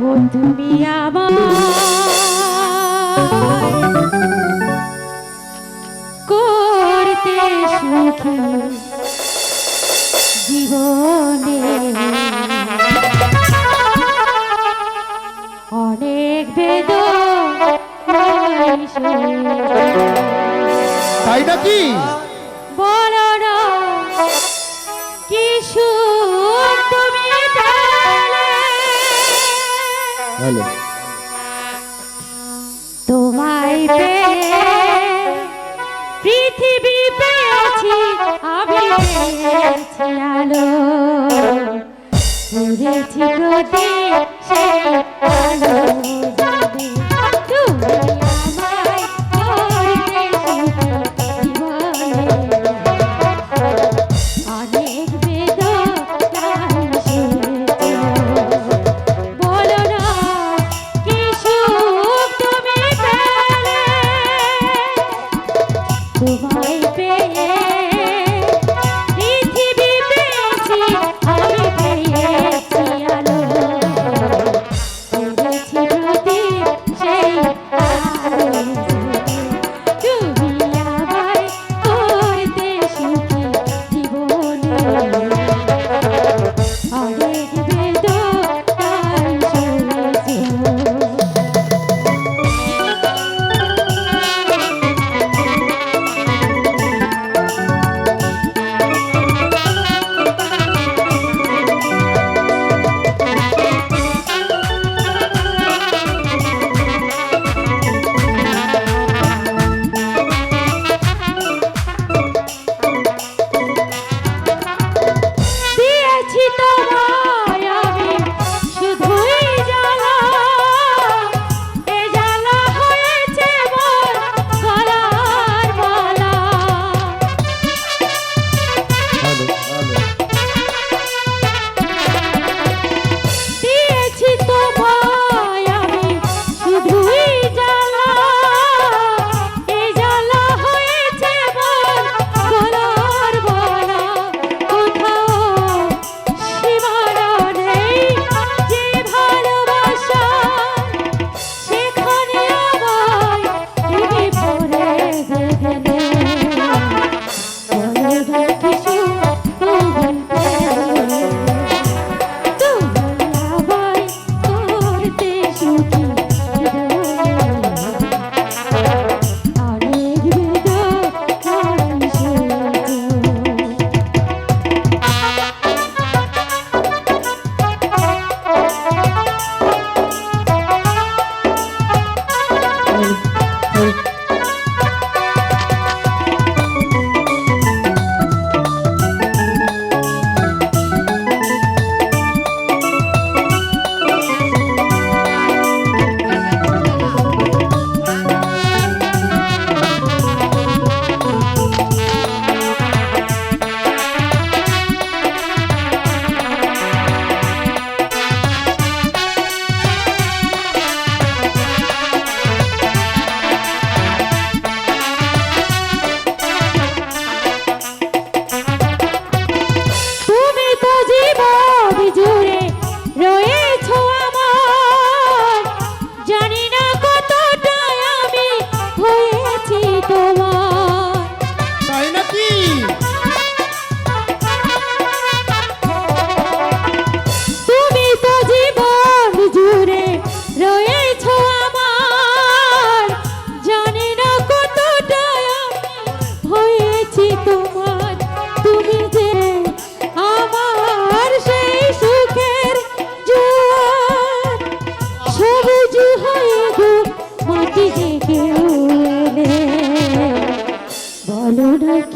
ও তুমি আবার করতে সুখী জীবনে অনেক বেদ তাই নাকি? বলো তোমায় পে পৃথিবী পেয়েছি আমি পেয়েছি আলো। ঘুরেছি সেই তোমায়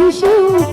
শিশু